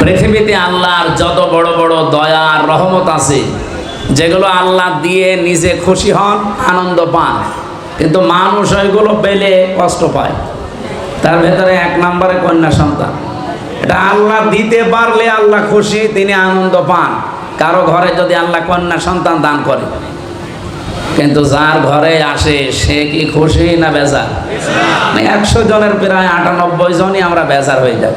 পৃথিবীতে আল্লাহর যত বড় বড় দয়া রহমত আছে, যেগুলো আল্লাহ দিয়ে নিজে খুশি হন, আনন্দ পান, কিন্তু মানুষ ওইগুলো পেলে কষ্ট পায়। তার ভেতরে এক নম্বরে কন্যা সন্তান। এটা আল্লাহ দিতে পারলে আল্লাহ খুশি, তিনি আনন্দ পান। কারও ঘরে যদি আল্লাহ কন্যা সন্তান দান করে, কিন্তু যার ঘরে আসে, সে কি খুশি না বেজার? একশো জনের প্রায় আটানব্বই জনই আমরা বেজার হয়ে যাই।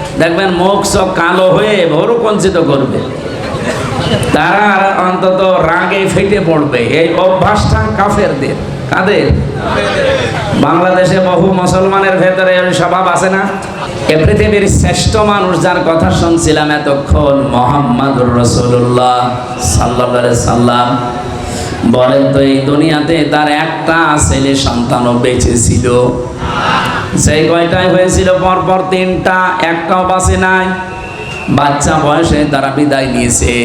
দেখবেন মুখ, চোখ কালো হয়ে ভরু কঞ্চিত করবে। তারা অন্তত রাগে ফেটে পড়বে। এই অভ্যাসটা কাফেরদের। কাদের? বাংলাদেশে বহু মুসলমানের ভেতরে স্বভাব আছে না? এ পৃথিবীর শ্রেষ্ঠ মানুষ যার কথা শুনছিলাম এতক্ষণ, মোহাম্মদুর রসুল্লাহ সাল্লাহ সাল্লাম। বলেন তো এই দুনিয়াতে তার একটা ছেলে সন্তানও বেঁচে ছিল। সেই কয়টাই হয়েছিল? পরপর তিনটা, একটাও বাঁচে নাই। বাচ্চা বয়সে তারা বিদায় নিয়েছে।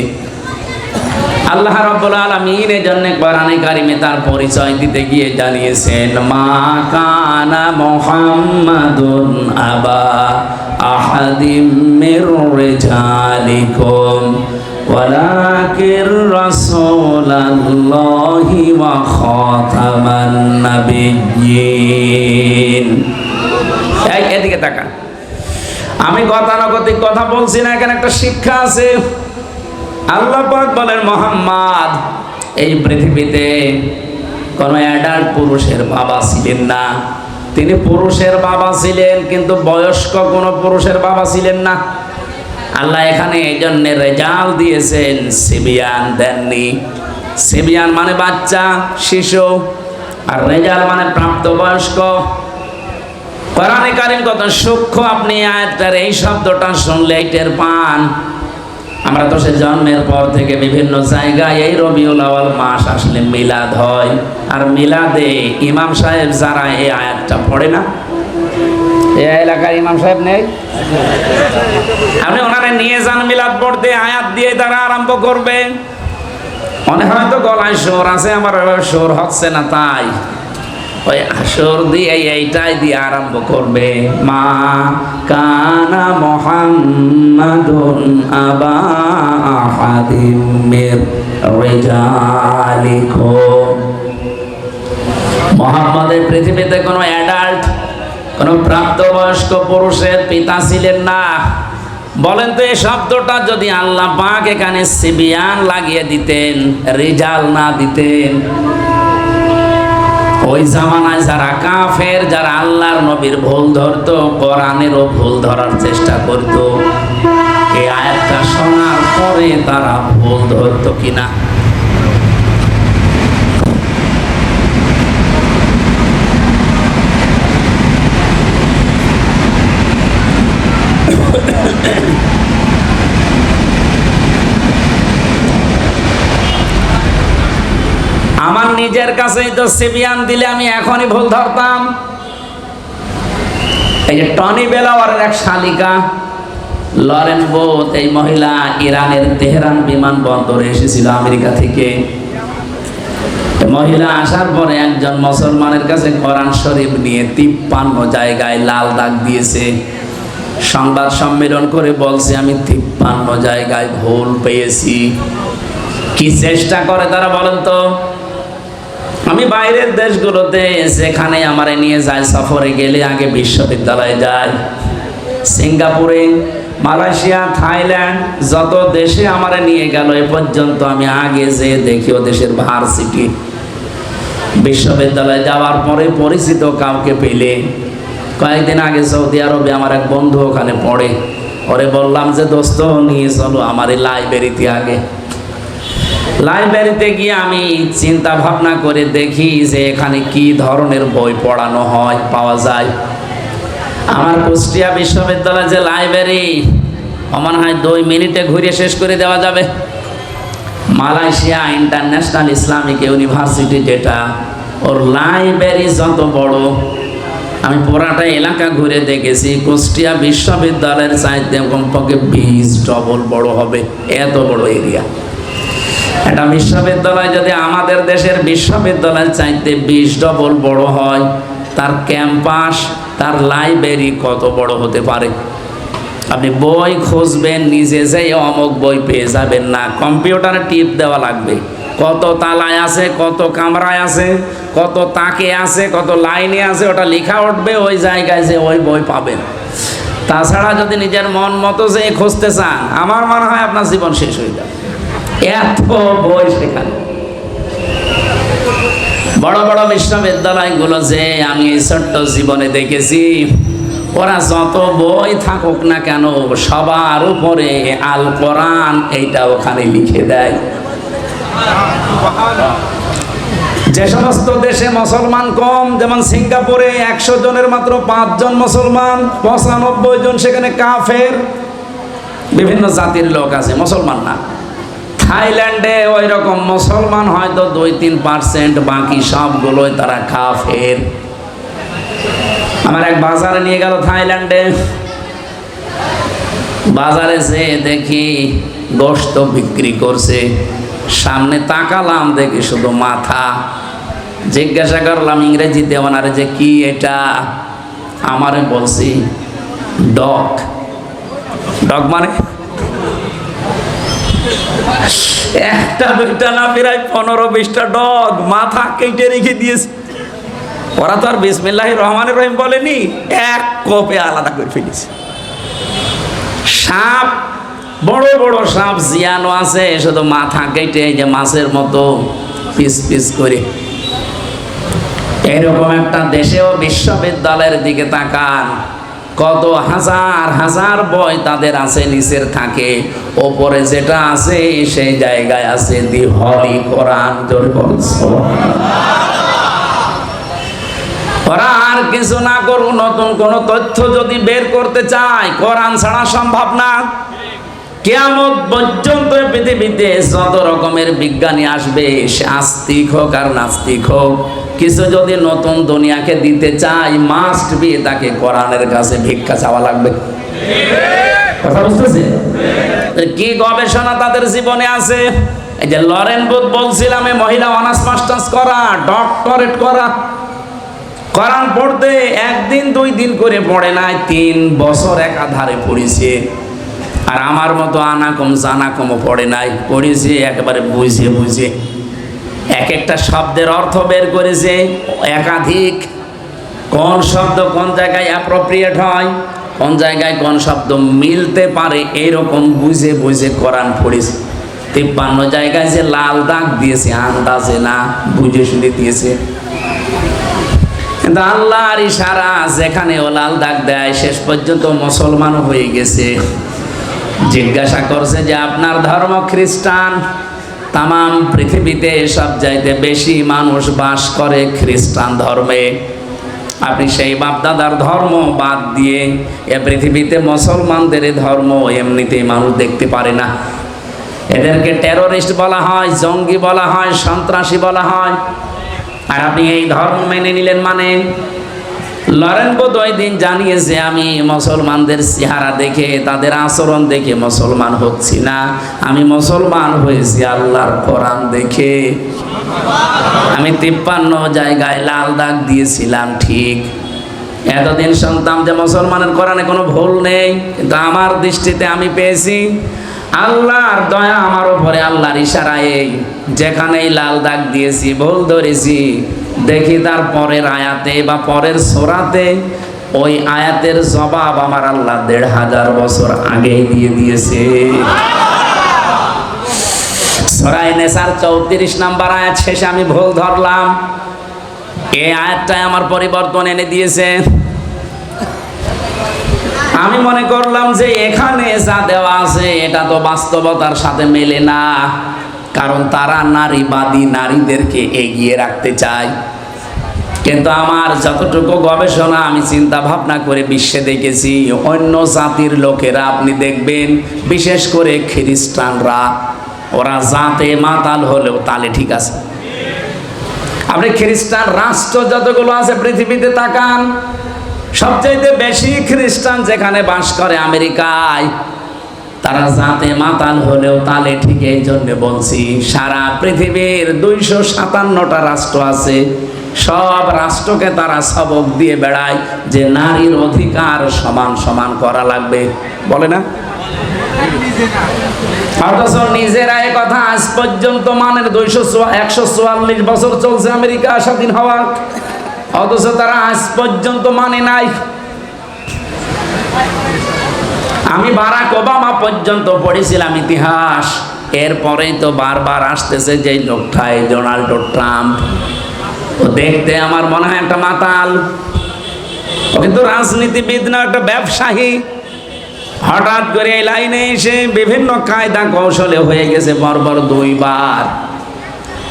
আল্লাহ রাব্বুল আলামিন এর জন্য কোরআনে কারিমে তার পরিচয় দিতে গিয়ে জানিয়েছেন, মা কানা মুহাম্মাদুন আবা আহাদিম মির রিজালিকুম। রাসূলুল্লাহি ওয়া খাতামান নাবিয়্যিন এই, এদিকে তাকান। আমি গতানুগতিক কথা বলছি না, এখানে একটা শিক্ষা আছে। আল্লাহ পাক বলেন, মোহাম্মদ, এই পৃথিবীতে কোন অ্যাডাল্ট পুরুষের বাবা ছিলেন না। তিনি পুরুষের বাবা ছিলেন, কিন্তু বয়স্ক কোনো পুরুষের বাবা ছিলেন না। আল্লাহ এখানে এই জন্য রেজাল দিয়েছেন, সিবিয়ান দেননি। সিবিয়ান মানে বাচ্চা, শিশু, আর রেজাল মানে প্রাপ্তবয়স্ক। কোরআনে কারিম কত সূক্ষ্ম আপনি আয়াতটার এই শব্দটা শুনলে টের পান। আমরা তো সে জন্মের পর থেকে বিভিন্ন জায়গায় এই রবিউল আওয়াল মাস আসলে মিলাদ হয়। আর মিলাদে ইমাম সাহেব যারা এই আয়াতটা পড়ে না এলাকার ইমাম সাহেব নেই। আপনি ওনারা নিয়ে যান মিলাদ পড়তে, আয়াত দিয়ে তারা আরম্ভ করবে। মনে হয়তো গলায় সোর আছে, আমার সোর হচ্ছে না তাই। ওই আসর দিয়ে এইটাই দিয়ে আরম্ভ করবে। মা কানা মির মোহাম্মদের পৃথিবীতে কোনো অ্যাডাল্ট কোনো প্রাপ্তবয়স্ক পুরুষের পিতা ছিলেন না। বলেন তো এই শব্দটা যদি আল্লাহ পাক এখানে সিবিয়ান লাগিয়ে দিতেন, রিজাল না দিতেন, ওই জামানায় যারা কাফের, যারা আল্লাহর নবীর ভুল ধরতো, কোরআনেরও ভুল ধরার চেষ্টা করত, এই আয়াতটা শোনার পরে তারা ভুল ধরতো কিনা? আমার নিজের কাছেই তো সিবিয়ান দিলে আমি এখনই ভুল ধরতাম। এই যে টনি বেলাওয়ারের এক শালিকা, লরেন বোথ এই মহিলা ইরানের তেহরান বিমানবন্দরে এসেছিল আমেরিকা থেকে। মহিলা আসার পরে একজন মুসলমানের কাছে কোরআন শরীফ নিয়ে তিপ্পান্ন জায়গায় লাল দাগ দিয়েছে। সংবাদ সম্মেলন করে বলছে, আমি তিপ্পান্ন জায়গায় ভুল পেয়েছি। কি চেষ্টা করে তারা বলেন তো? আমি বাইরের দেশগুলোতে যেখানে আমারে নিয়ে যায়, সফরে গেলে আগে বিশ্ববিদ্যালয়ে যাই। সিঙ্গাপুরে, মালয়েশিয়া, থাইল্যান্ড, যত দেশে আমারে নিয়ে গেল, এ পর্যন্ত আমি আগে যে দেখি ও দেশের ভার্সিটি। বিশ্ববিদ্যালয়ে যাওয়ার পরে পরিচিত কাউকে পেলে কয়েকদিন আগে সৌদি আরবে আমার এক বন্ধু ওখানে পড়ে। ওরে বললাম যে, দোস্ত, নিয়ে চলো আমার এই লাইব্রেরিতে আগে। লাইব্রেরিতে গিয়ে আমি চিন্তা ভাবনা করে দেখি যে, এখানে কি ধরনের বই পড়ানো হয়, পাওয়া যায়। আমার কুষ্টিয়া বিশ্ববিদ্যালয়ের যে লাইব্রেরি আমার হয় দুই মিনিটে ঘুরে শেষ করে দেওয়া যাবে। মালয়েশিয়া ইন্টারন্যাশনাল ইসলামিক ইউনিভার্সিটি যেটা, ওর লাইব্রেরি যত বড় আমি পুরাটা এলাকা ঘুরে দেখেছি। কুষ্টিয়া বিশ্ববিদ্যালয়ের চাইতে কমপক্ষে বিশ ডবল বড় হবে। এত বড় এরিয়া। একটা বিশ্ববিদ্যালয় যদি আমাদের দেশের বিশ্ববিদ্যালয়ের চাইতে বিশ ডবল বড় হয়, তার ক্যাম্পাস, তার লাইব্রেরি কত বড় হতে পারে? আপনি বই খুঁজবেন, নিজে যেয়ে অমুক বই পেয়ে যাবেন না। কম্পিউটারে টিপ দেওয়া লাগবে। কত তালায় আছে, কত কামরায় আছে, কত তাকে আছে, কত লাইনে আছে, ওটা লেখা উঠবে ওই জায়গায় যে ওই বই পাবেন। তাছাড়া যদি নিজের মন মতো যে খুঁজতে চান, আমার মনে হয় আপনার জীবন শেষ হয়ে যাবে। এত বই সেখানে। বড় বড় বিশ্ববিদ্যালয়গুলো যে আমি এই ছোট্ট জীবনে দেখেছি, ওরা যত বই থাকুক না কেন, সবার উপরে আল কোরআন এইটা ওখানে লিখে দেয়। যে সমস্ত দেশে মুসলমান কম, যেমন সিঙ্গাপুরে একশো জনের মাত্র পাঁচজন মুসলমান, পঁচানব্বই জন সেখানে কাফের, বিভিন্ন জাতির লোক আছে, মুসলমান না। থাইল্যান্ডে ওই রকম মুসলমান হয়তো দুই তিন পার্সেন্ট, বাকি সবগুলোই তারা কাফের। আমার এক বাজারে নিয়ে গেল থাইল্যান্ডে। বাজারে যে দেখি গোস্ত বিক্রি করছে। সামনে তাকালাম, দেখি শুধু মাথা। জিজ্ঞাসা করলাম ইংরেজিতে ওনারে যে কি এটা? আমারে বলছি, ডগ। ডগ মানে? একটা, দুইটা না, প্রায় পনেরো বিশটা ডগ মাথা কেটে রেখে দিয়েছে। ওরা তো আর বিসমিল্লাহ রহমান রহিম বলেনি, এক কপে আলাদা করে ফেলেছে। সাপ বড় বড় সাপ জিয়ানো আছে, শুধু মাথা কেটে যে মাছের মতো পিস পিস করে। এরকম একটা দেশেও বিশ্ববিদ্যালয়ের দিকে তাকান, কত হাজার হাজার বই তাদের আছে, নিচের থাকে, ওপরে যেটা আছে সেই জায়গায় আছে দি হলি কোরআন জোরে আর কিছু না করুন, নতুন কোন তথ্য যদি বের করতে চায়, কোরআন ছাড়া সম্ভব না। কেয়ামত পর্যন্ত পৃথিবীতে যত রকমের বিজ্ঞানী আসবে, সে আস্তিক হোক আর নাস্তিক হোক, কিছু যদি নতুন দুনিয়াকে দিতে চাই মাস্ট বি তাকে কোরআনের কাছে ভিক্ষা চাওয়া লাগবে। কথা বুঝতেছে? কি গবেষণা তাদের জীবনে আছে? এই যে লরেন বুথ বলছিলাম মহিলা অনার্স, মাস্টার্স করা, ডক্টরেট করা। কোরআন পড়তে একদিন, দুই দিন করে পড়ে নাই, তিন বছর একাধারে পড়েছে। আর আমার মতো আনাকম জানাকমও পড়ে নাই, পড়েছে একেবারে বুঝে বুঝে। এক একটা শব্দের অর্থ বের করেছে, একাধিক। কোন শব্দ কোন জায়গায় অ্যাপ্রোপ্রিয়েট হয়, কোন জায়গায় কোন শব্দ মিলতে পারে, এইরকম বুঝে বুঝে কোরআন পড়েছে। তিপ্পান্ন জায়গায় যে লাল দাগ দিয়েছে, আন্দাজে না, বুঝে শুনে দিয়েছে। কিন্তু আল্লাহর ইশারা যেখানে ও লাল দাগ দেয়, শেষ পর্যন্ত মুসলমানও হয়ে গেছে। জিজ্ঞাসা করছে যে, আপনার ধর্ম খ্রিস্টান? তাম পৃথিবীতে সব চাইতে বেশি মানুষ বাস করে খ্রিস্টান ধর্মে। আপনি সেই বাপদাদার ধর্ম বাদ দিয়ে এ পৃথিবীতে মুসলমানদের ধর্ম এমনিতেই মানুষ দেখতে পারে না। এদেরকে টেরোরিস্ট বলা হয়, জঙ্গি বলা হয়, সন্ত্রাসী বলা হয়। আর আপনি এই ধর্ম মেনে নিলেন মানে লরেন ওই দিন জানিয়েছে, আমি মুসলমানদের চেহারা দেখে, তাদের আচরণ দেখে মুসলমান হচ্ছি না। আমি মুসলমান হয়েছি আল্লাহর কোরআন দেখে। আমি তিপ্পান্ন জায়গায় লাল দাগ দিয়েছিলাম, ঠিক। এতদিন শুনতাম যে মুসলমানের কোরআনে কোনো ভুল নেই, কিন্তু আমার দৃষ্টিতে আমি পেয়েছি, আল্লাহর দয়া আমার উপরে, আল্লাহর ইশারায় যেখানেই লাল দাগ দিয়েছি, ভুল ধরেছি দেখি তার পরের আয়াতে বা পরের সোরাতে ওই আয়াতের জবাব আমার আল্লাহ দেড় হাজার বছর আগেই দিয়ে দিয়েছে। সরাই নেসার চৌত্রিশ নাম্বার আয়াত শেষে আমি ভুল ধরলাম। এই আয়াতটাই আমার পরিবর্তন এনে দিয়েছে। আমি মনে করলাম যে এখানে যা দেওয়া আছে, এটা তো বাস্তবতার সাথে মেলে না। কারণ তারা নারীবাদী নারীদেরকে এগিয়ে রাখতে চায়। কিন্তু আমার যতটুকু গবেষণা, আমি চিন্তা ভাবনা করে বিশ্বে দেখেছি, অন্য জাতির লোকেরা আপনি দেখবেন, বিশেষ করে খ্রিস্টানরা, ওরা জাতে মাতাল হলেও তালে ঠিক আছে। আপনি খ্রিস্টান রাষ্ট্র যতগুলো আছে পৃথিবীতে তাকান, সবচাইতে বেশি খ্রিস্টান যেখানে বাস করে আমেরিকায় তারা জাতে মাতাল হলেও তালে ঠিক এই জন্য বলছি, সারা পৃথিবীর দুইশো সাতান্নটা রাষ্ট্র আছে, সব রাষ্ট্রকে তারা সবক দিয়ে বেড়ায় যে নারীর অধিকার সমান সমান করা লাগবে। বলে না? অথচ নিজেরা কথা আজ পর্যন্ত মানের দুইশো একশো চুয়াল্লিশ বছর চলছে আমেরিকা স্বাধীন হওয়া অথচ তারা আজ পর্যন্ত মানে নাই। আমি বারাক ওবামা পর্যন্ত পড়েছিলাম ইতিহাস। এরপরেই তো বারবার আসতেছে যে লোকটা এই ডোনাল্ড ট্রাম্প। ও দেখতে আমার মনে হয় একটা মাতাল। ও কিন্তু রাজনীতিবিদ না, একটা ব্যবসায়ী। হঠাৎ করে এই লাইনে এসে বিভিন্ন কায়দা কৌশলে হয়ে গেছে বরবর দুইবার।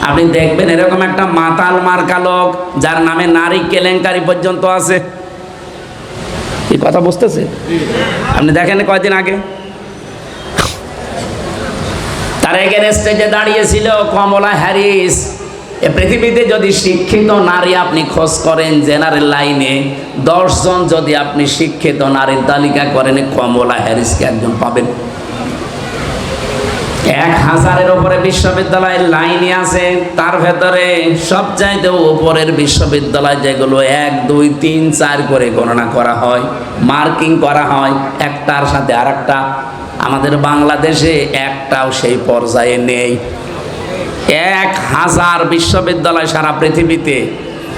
আপনি দেখবেন এরকম একটা মাতাল মার্কা লোক, যার নামে নারী কেলেঙ্কারি পর্যন্ত আছে। কি কথা বুঝতেছে আপনি দেখেন কয়দিন আগে? তার এগের স্টেজে দাঁড়িয়েছিল কমলা হ্যারিস। এ পৃথিবীতে যদি শিক্ষিত নারী আপনি খোঁজ করেন জেনারেল লাইনে দশজন যদি আপনি শিক্ষিত নারীর তালিকা করেন, কমলা হ্যারিসকে একজন পাবেন। এক হাজারের উপরে বিশ্ববিদ্যালয়ের লাইনে আছে, তার ভেতরে সব সবচাইতে উপরের বিশ্ববিদ্যালয় যেগুলো এক, দুই, তিন, চার করে গণনা করা হয়, মার্কিং করা হয়, একটার সাথে আর একটা আমাদের বাংলাদেশে একটাও সেই পর্যায়ে নেই। এক হাজার বিশ্ববিদ্যালয় সারা পৃথিবীতে,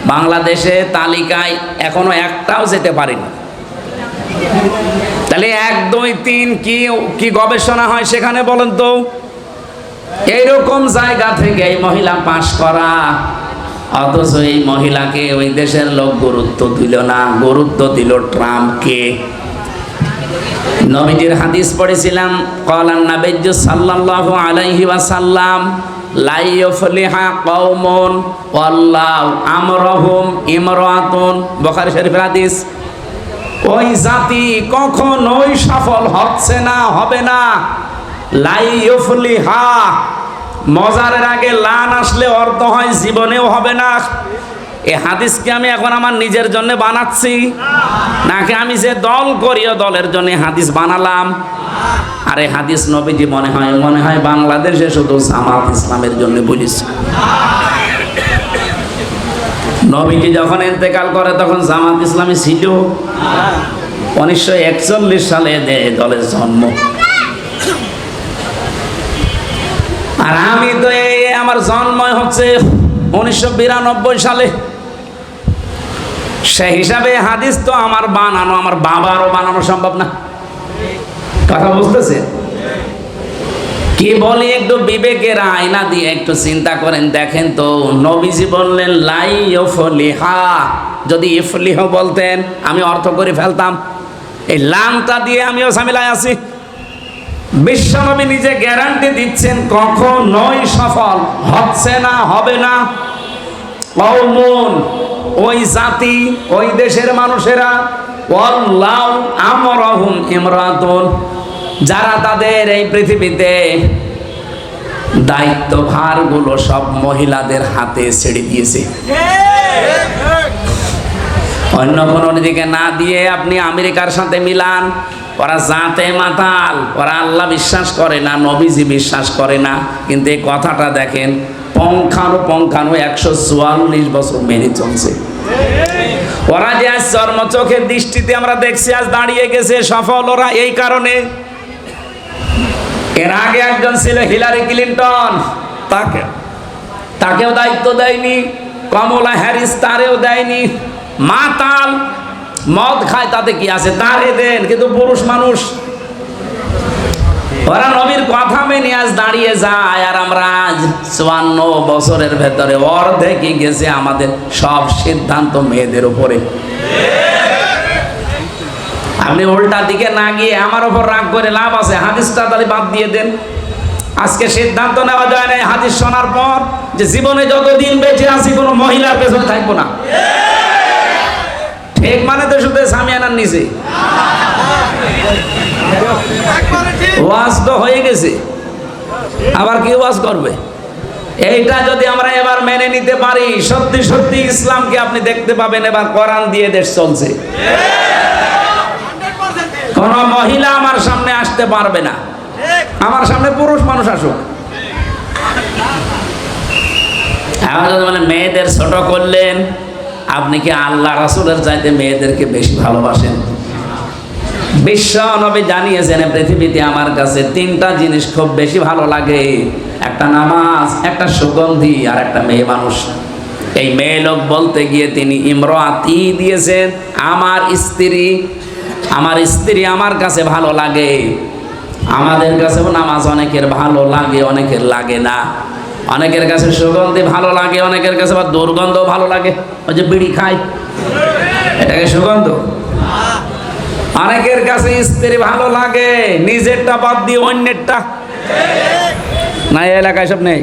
বাংলাদেশে তালিকায় এখনও একটাও যেতে পারেনি। তাহলে এক, দুই, তিন কি কি গবেষণা হয় সেখানে বলেন তো? এইরকম জায়গা থেকে এই মহিলা পাশ করা। অথচ এই মহিলাকে ওই দেশের লোক গুরুত্ব দিল না। গুরুত্ব দিল ট্রাম্পকে। নবীজির হাদিস পড়েছিলাম কলান নাবিজ্জু সাল্লাল্লাহু আলাইহি ওয়াসাল্লাম লা ইউফলিহা কওমুন, ওয়াল্লাহু আমরহুম ইমরাতুন। বুখারী শরীফের হাদিস, ওই জাতি কখনোই সফল হচ্ছে না, হবে না। লাইফলিহা মজারের আগে লান আসলে অর্থ হয় জীবনেও হবে না। এ হাদিসকে আমি এখন আমার নিজের জন্য বানাচ্ছি। নাকি আমি যে দল করি দলের জন্য হাদিস বানালাম। আরে হাদিস নবীজি মনে হয় মনে হয় বাংলাদেশে শুধু জামাত ইসলামের জন্য বলিস নবীজি যখন ইন্তেকাল করে, তখন জামাত ইসলামী ছিল। উনিশশো একচল্লিশ সালে দলের জন্ম। আর আমি তো আমার জন্ম হচ্ছে উনিশশো বিরানব্বই সালে। সে হিসাবে হাদিস তো আমার বানানো, আমার বাবারও বানানো সম্ভব না। কথা বুঝতেছে? কি বলি একটু বিবেকের আয়না দিয়ে একটু চিন্তা করেন, দেখেন তো, নবীজি বললেন, লাই ইফলিহা। যদি ইফলিহ বলতেন, আমি অর্থ করে ফেলতাম। এই লামটা দিয়ে আমিও ঝামেলায় আছি। বিশ্বনবী নিজে গ্যারান্টি দিচ্ছেন, কখনোই সফল হচ্ছে না, হবে না। কওমুন ওই জাতি, ওই দেশের মানুষেরা ওয়াল্লাহু আমরহুম ইমরাতুন, যারা তাদের এই পৃথিবীতে দায়িত্বভারগুলো সব মহিলাদের হাতে ছেড়ে দিয়েছে। অন্য কোনো দিকে না দিয়ে আপনি আমেরিকার সাথে মিলান ওরা জাতে মাতাল, ওরা আল্লাহ বিশ্বাস করে না, নবীজি বিশ্বাস করে না। কিন্তু এই কথাটা দেখেন, পঙ্খানো পঙ্খানো একশো চুয়াল্লিশ বছর মেনে চলছে। ওরা যে আজ চর্ম চোখের দৃষ্টিতে আমরা দেখছি, আজ দাঁড়িয়ে গেছে সফল ওরা এই কারণে। এর আগে একজন ছিল হিলারি ক্লিন্টন, তাকে তাকেও দায়িত্ব দেয়নি, কমলা হ্যারিস তারেও দেয়নি। মাতাল মদ খায় তাতে কি আছে? তারে দেন, কিন্তু পুরুষ মানুষ। ওরা নবীর কথা মেনে আজ দাঁড়িয়ে যায়, আর আমরা আজ চুয়ান্ন বছরের ভেতরে অর্ধেকই গেছে আমাদের সব সিদ্ধান্ত মেয়েদের উপরে। আপনি উল্টা দিকে না গিয়ে আমার ওপর রাগ করে লাভ আছে হাদিসটা তাহলে বাদ দিয়ে দেন। আজকে সিদ্ধান্ত নেওয়া যায় না হাদিস শোনার পর যে জীবনে যতদিন বেঁচে আছি, কোনো মহিলার পেছনে থাকব না। মানে তো শুধু সামিয়ানার নিচে ওয়াজ তো হয়ে গেছে। আবার কি ওয়াজ করবে? এইটা যদি আমরা এবার মেনে নিতে পারি, সত্যি সত্যি ইসলামকে আপনি দেখতে পাবেন, এবার কোরআন দিয়ে দেশ চলছে। কোন মহিলা আমার সামনে আসতে পারবে না। আমার সামনে পুরুষ মানুষ আসুক। যদি মানে মেয়েদের ছোট করলেন আপনি কি আল্লাহ রাসুলের চাইতে মেয়েদেরকে বেশি ভালোবাসেন? বিশ্ব নবী জানিয়েছেন পৃথিবীতে আমার কাছে তিনটা জিনিস খুব বেশি ভালো লাগে। একটা নামাজ, একটা সুগন্ধি আর একটা মেয়ে মানুষ। এই মেয়ে লোক বলতে গিয়ে তিনি ইমরাতি দিয়েছেন, আমার স্ত্রী আমার স্ত্রী আমার কাছে ভালো লাগে। আমাদের কাছেও নামাজ অনেকের ভালো লাগে, অনেকের লাগে না। অনেকের কাছে সুগন্ধি ভালো লাগে, অনেকের কাছে আবার দুর্গন্ধও ভালো লাগে। ওই যে বিড়ি খায়। এটাকে সুগন্ধ? অনেকের কাছে স্ত্রী ভালো লাগে, নিজেরটা বাদ দিয়ে অন্যেরটা। না এলাকায় সব নেই।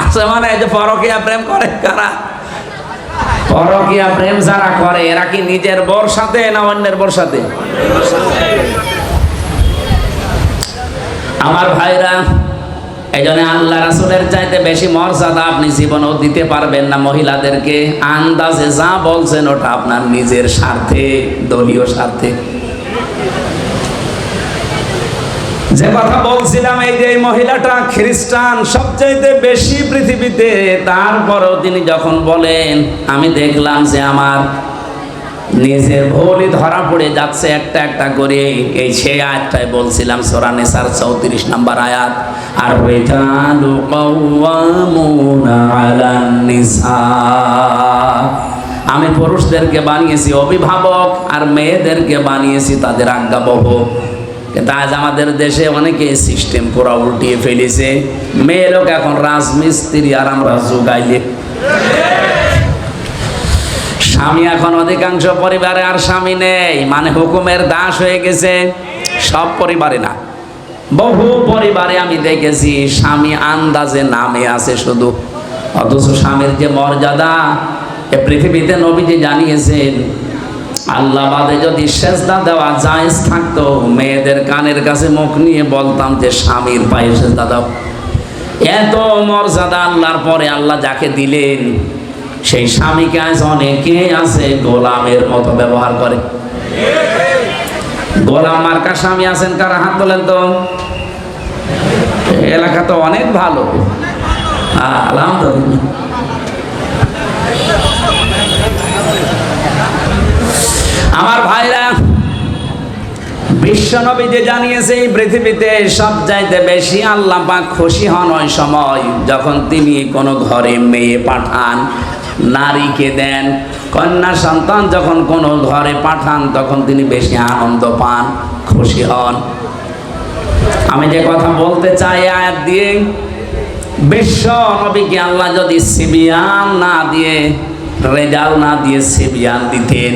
আছে মানে এই যে পরকিয়া প্রেম করে কারা? পরকিয়া প্রেম যারা করে, এরা কি নিজের বর সাথে না অন্যের বর সাথে আমার ভাইরা এই জন্য আল্লাহ রাসুলের চাইতে বেশি মর্যাদা আপনি জীবনেও দিতে পারবেন না মহিলাদেরকে। আন্দাজে যা বলছেন ওটা আপনার নিজের স্বার্থে, দলীয় স্বার্থে। যে কথা বলছিলাম, এই যে মহিলাটা খ্রিস্টান, সবচাইতে বেশি পৃথিবীতে, তারপরও তিনি যখন বলেন, আমি দেখলাম যে আমার নিজের ভুলই ধরা পড়ে যাচ্ছে একটা একটা করে। এই সেই আয়াতটাই বলছিলাম, সার চৌত্রিশ নাম্বার আয়াত আর নিসা। আমি পুরুষদেরকে বানিয়েছি অভিভাবক আর মেয়েদেরকে বানিয়েছি তাদের আজ্ঞাবহ। কিন্তু আজ আমাদের দেশে অনেকে সিস্টেম পুরো উল্টিয়ে ফেলেছে। মেয়ে লোক এখন রাজমিস্ত্রি আর আমরা যোগাইলে স্বামী এখন অধিকাংশ পরিবারে আর স্বামী নেই। মানে হুকুমের দাস হয়ে গেছে সব পরিবারে না। বহু পরিবারে আমি দেখেছি স্বামী আন্দাজে নামে আছে শুধু। অথচ স্বামীর যে মর্যাদা, এ পৃথিবীতে নবীজি জানিয়েছেন, আল্লাহ বাদে যদি সেজদা দেওয়া জায়েজ থাকতো, মেয়েদের কানের কাছে মুখ নিয়ে বলতাম যে, স্বামীর পায়ে সেজদা দাও। এত মর্যাদা আল্লাহর পরে আল্লাহ যাকে দিলেন সেই স্বামীকে আজ অনেকে আছে গোলামের মতো ব্যবহার করে। গোলাম মার্কা স্বামী আছেন কারা? হাত তোলেন তো। এলাকা তো অনেক ভালো। আমার ভাইরা বিশ্বনবী যে জানিয়েছে, এই পৃথিবীতে সব চাইতে বেশি আল্লাহ পাক খুশি হন ওই সময় যখন তিনি কোনো ঘরে মেয়ে পাঠান, নারীকে দেন। কন্যা সন্তান যখন কোনো ঘরে পাঠান, তখন তিনি বেশি আনন্দ পান, খুশি হন। আমি যে কথা বলতে চাই আয়াত দিয়ে বিশ্ব নবীকে আল্লাহ যদি সিবিয়ান না দিয়ে, রেজাল না দিয়ে সিবিয়ান দিতেন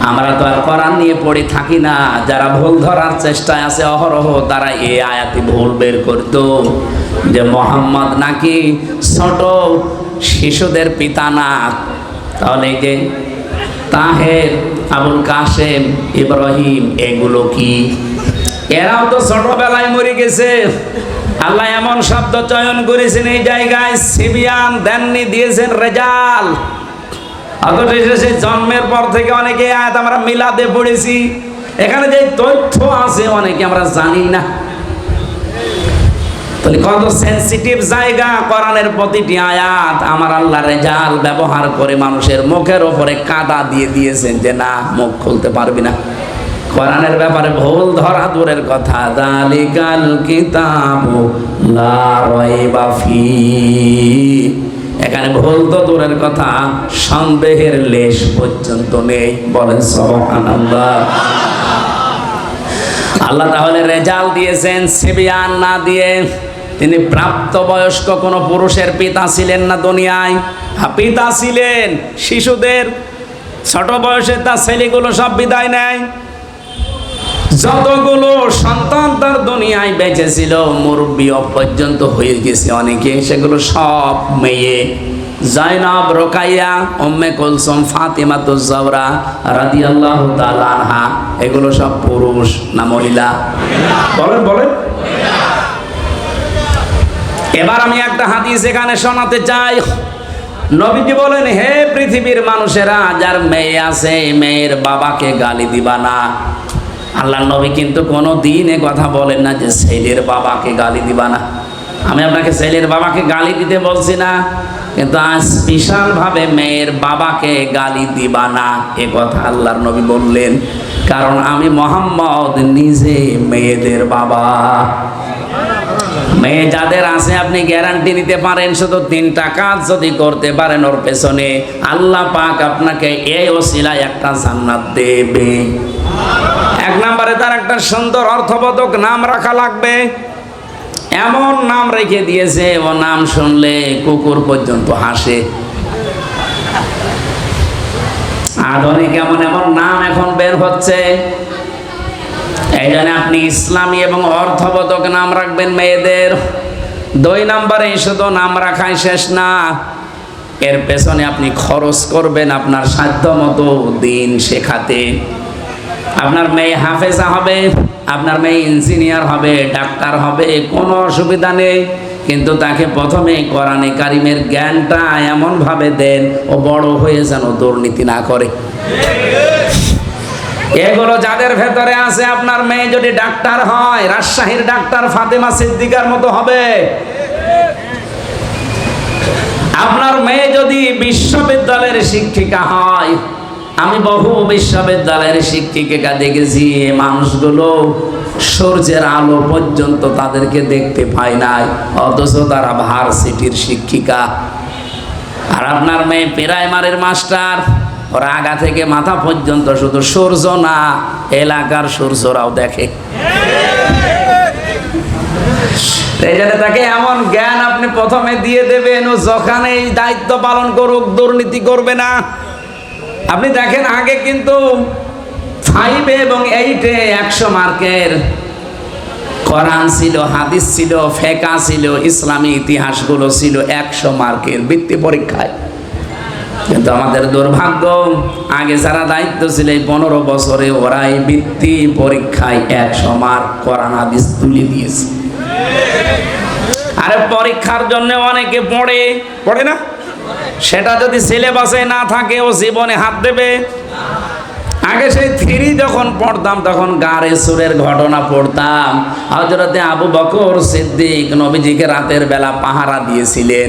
আমরা তো আর কোরআন নিয়ে পড়ে থাকি না। যারা ভুল ধরার চেষ্টায় আছে, অহরহ তারা এই আয়াতি ভুল বের করতো। যে মোহাম্মদ নাকি ছোট শিশুদের পিতা না। তাহলে যে তাহের, আবুল কাসেম ইব্রাহিম, এগুলো কি? এরাও তো ছোটবেলায় মরে গেছে। আল্লাহ এমন শব্দ চয়ন করেছেন, এই জায়গায় সিবিয়ান দেননি, দিয়েছেন রেজাল। জন্মের পর থেকে অনেকে আয়াত আমরা মিলাদে পড়েছি। এখানে যে তথ্য আছে অনেকে আমরা জানি না। কত সেন্সিটিভ জায়গা প্রতিটি আয়াত আমার আল্লাহ রেজাল ব্যবহার করে মানুষের মুখের ওপরে কাদা দিয়ে দিয়েছেন যে না, মুখ খুলতে পারবি না। কোরআনের ব্যাপারে ভুল ধরা দূরের কথা। দালিকাল কিতাবু লা রাইবা ফি। এখানে ভুল তো দূরের কথা, সন্দেহের লেশ পর্যন্ত নেই। বলেন সুবহানাল্লাহ। আল্লাহ তাহলে রেজাল্ট দিয়েছেন সিবিয়ান না দিয়ে। তিনি প্রাপ্তবয়স্ক কোনো পুরুষের পিতা ছিলেন না দুনিয়ায়। পিতা ছিলেন শিশুদের, ছোট বয়সে তার ছেলেগুলো সব বিদায় নেয়। যতগুলো সন্তান তার দুনিয়ায় বেঁচে ছিল মুরব্বী পর্যন্ত হয়ে গেছে অনেকে। সেগুলো সব মেয়ে। জাইনাব, রোকাইয়া, উম্মে কুলসুম ফাতিমা তুজাওরা রাদিয়াল্লাহু তাআলা আনহা, এগুলো সব পুরুষ না মহিলা? বলেন বলেন। এবার আমি একটা হাদিস এখানে শোনাতে চাই। নবীজি বলেন, হে পৃথিবীর মানুষেরা, যার মেয়ে আছে, মেয়ের বাবাকে গালি দিবা না। আল্লাহ নবী কিন্তু কোনো দিন কথা বলেন না যে ছেলের বাবাকে গালি দিবা না। আমি আপনাকে ছেলের বাবাকে গালি দিতে বলছি না, কিন্তু আজ বিশালভাবে মেয়ের বাবাকে গালি দিবা না, এ কথা আল্লাহর নবী বললেন। কারণ আমি মোহাম্মদ নিজে মেয়েদের বাবা। মেয়ে যাদের আছে আপনি গ্যারান্টি নিতে পারেন, শুধু তিনটা কাজ যদি করতে পারেন ওর পেছনে আল্লাহ পাক আপনাকে এই ওসিলায় একটা জান্নাত দেবে। এক নম্বরে তার একটা সুন্দর অর্থবোধক নাম রাখা লাগবে। এমন নাম রেখে দিয়েছে, ও নাম শুনলে কুকুর পর্যন্ত হাসে। আধুনিক এমন এমন নাম এখন বের হচ্ছে। এই জন্য আপনি ইসলামী এবং অর্থবোধক নাম রাখবেন মেয়েদের। দুই নম্বরে শুধু নাম রাখাই শেষ না, এর পেছনে আপনি খরচ করবেন আপনার সাধ্য মতো দিন শেখাতে। আপনার মেয়ে হাফেজা হবে, আপনার মেয়ে ইঞ্জিনিয়ার হবে, ডাক্তার হবে, কোনো অসুবিধা নেই। কিন্তু তাকে প্রথমে কোরআনে কারিমের জ্ঞানটা এমনভাবে দেন, ও বড় হয়ে যেন দুর্নীতি না করে। এগুলো যাদের ভেতরে আছে, আপনার মেয়ে যদি ডাক্তার হয়, রাজশাহীর ডাক্তার ফাতেমা সিদ্দিকার মতো হবে। আপনার মেয়ে যদি বিশ্ববিদ্যালয়ের শিক্ষিকা হয় আমি বহু বিশ্ববিদ্যালয়ের শিক্ষিকা দেখেছি, মানুষগুলো সূর্যের আলো পর্যন্ত তাদেরকে দেখতে পায় নাই, অথচ তারা ভার্সিটির শিক্ষিকা। আর আপনার মেয়ে প্রাইমারির মাস্টার, ওরা আগা থেকে মাথা পর্যন্ত শুধু সূর্য না, এলাকার সূর্যরাও দেখে। তাকে এমন জ্ঞান আপনি প্রথমে দিয়ে দেবেন, ও যখন এই দায়িত্ব পালন করুক, দুর্নীতি করবে না। আপনি দেখেন আগে কিন্তু ফাইভে এবং এইটে একশো মার্কের কোরআন ছিল, হাদিস ছিল ফেকা ছিল, ইসলামী ইতিহাসগুলো ছিল একশো মার্কের বৃত্তি পরীক্ষায়। কিন্তু আমাদের দুর্ভাগ্য, আগে যারা দায়িত্ব ছিল এই পনেরো বছরে ওরা এই বৃত্তি পরীক্ষায় একশো মার্ক কোরআন, হাদিস তুলে দিয়েছে। আরে পরীক্ষার জন্য অনেকে পড়ে পড়ে না? সেটা যদি সিলেবাসে না থাকে, ও জীবনে হাত দেবে। আগে সেই থ্রি যখন পড়তাম, তখন গাড়ে সুরের ঘটনা পড়তাম। হজরতে আবু বকর সিদ্দিক নবীজিকে রাতের বেলা পাহারা দিয়েছিলেন।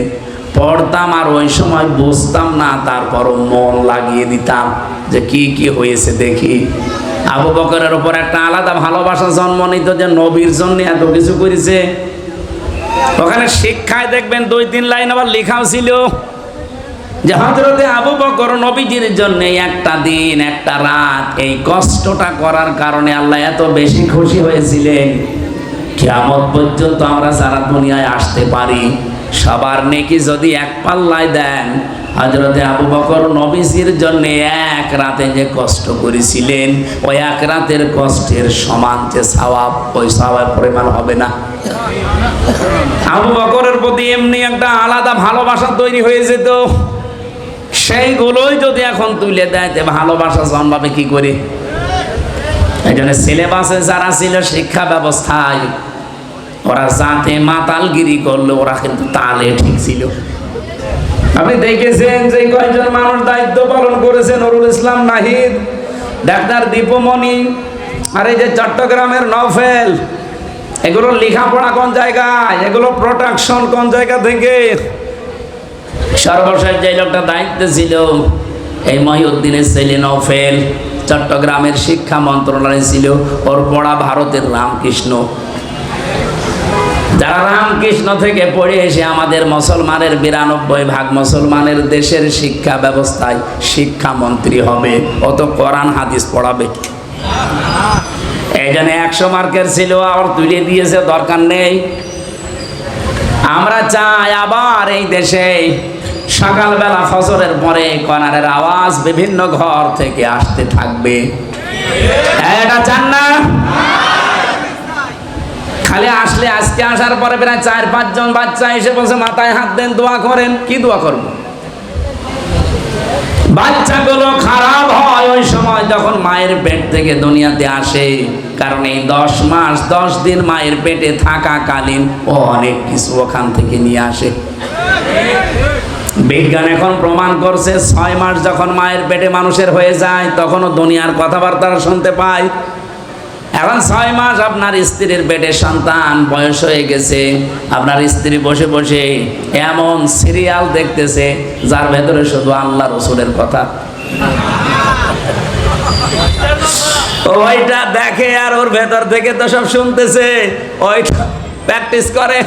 পড়তাম আর ওই সময় বুঝতাম না, তারপরও মন লাগিয়ে দিতাম যে কি কি হয়েছে দেখি। আবু বকরের উপর একটা আলাদা ভালোবাসা জন্ম নিত যে নবীর জন্য এত কিছু করেছে। ওখানে শিক্ষায় দেখবেন দুই, তিন লাইন আবার লেখাও ছিল। যে হজরতে আবু বকর নবীজির জন্য একটা দিন, একটা রাত, এই কষ্টটা করার কারণে আল্লাহ এত বেশি খুশি হয়েছিলেন। কিয়ামত পর্যন্ত আমরা যারা দুনিয়ায় আসতে পারি। সবার নেকি যদি এক পাল্লায় দেন হজরতে আবু বকর নবীজির জন্য এক রাতে যে কষ্ট করেছিলেন, ওই এক রাতের কষ্টের সমান যে সওয়াব ওই সওয়াব পরিমাণ হবে না। আবু বকরের প্রতি এমনি একটা আলাদা ভালোবাসা তৈরি হয়ে যেত। সেইগুলোই যদি এখন তুলে দেয় ভালোবাসা জন্মাবে কি করে? এই জন্য সিলেবাসে যারা ছিল শিক্ষা ব্যবস্থায়, ওরা যাতে মাতালগিরি করল, ওরা কিন্তু তালে ঠিক ছিল। আপনি দেখেছেন যে কয়েকজন মানুষ দায়িত্ব পালন করেছে নুরুল ইসলাম নাহিদ, ডাক্তার দীপমণি, আর এই যে চট্টগ্রামের নফেল এগুলো লেখাপড়া কোন জায়গায়? এগুলো প্রোটেকশন কোন জায়গা থেকে? সর্বশেষ যে লোকটা দায়িত্ব ছিল, এই মহিউদ্দিনের ছেলে নফেল চট্টগ্রামের শিক্ষা মন্ত্রণালয় ছিল। ওর পড়া ভারতের রামকৃষ্ণ। যারা রামকৃষ্ণ থেকে পড়ে এসে আমাদের মুসলমানের বিরানব্বই ভাগ মুসলমানের দেশের শিক্ষা ব্যবস্থায় শিক্ষামন্ত্রী হবে অত কোরআন হাদিস পড়াবে জন্য একশো মার্কের ছিল আবার তুলে দিয়েছে, দরকার নেই। আমরা চাই আবার এই দেশে সকালবেলা ফজরের পরে কনারের আওয়াজ বিভিন্ন ঘর থেকে আসতে থাকবে। এটা চান না? খালি আসলে আজকে আসার পরে প্রায় চার পাঁচজন বাচ্চা এসে বসে মাথায় হাত দেন, দোয়া করেন। কি দোয়া করব? বাচ্চাগুলো খারাপ হয় ওই সময় যখন মায়ের পেট থেকে দুনিয়াতে আসে। কারণ এই দশ মাস, দশ দিন মায়ের পেটে থাকাকালীন ও অনেক কিছু ওখান থেকে নিয়ে আসে। বিজ্ঞান এখন প্রমাণ করছে, ছয় মাস যখন মায়ের পেটে মানুষের হয়ে যায়, তখনও দুনিয়ার কথাবার্তা শুনতে পায়। এখন ছয় মাস আপনার স্ত্রীর পেটে সন্তান, বয়স হয়ে গেছে, আপনার স্ত্রী বসে বসে এমন সিরিয়াল দেখতেছে, যার ভেতরে শুধু আল্লাহ রসুলের কথা। ওইটা দেখে আর ওর ভেতর থেকে তো সব শুনতেছে। ওইটা প্র্যাকটিস করে,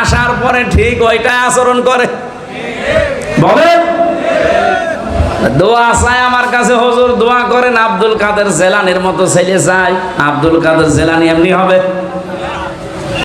আসার পরে ঠিক ওইটা আচরণ করে। বলেন দোয়া চাই আমার কাছে, হজুর দোয়া করেন, আব্দুল কাদের জেলানির মতো ছেলে চাই আব্দুল কাদের জেলানি এমনি হবে।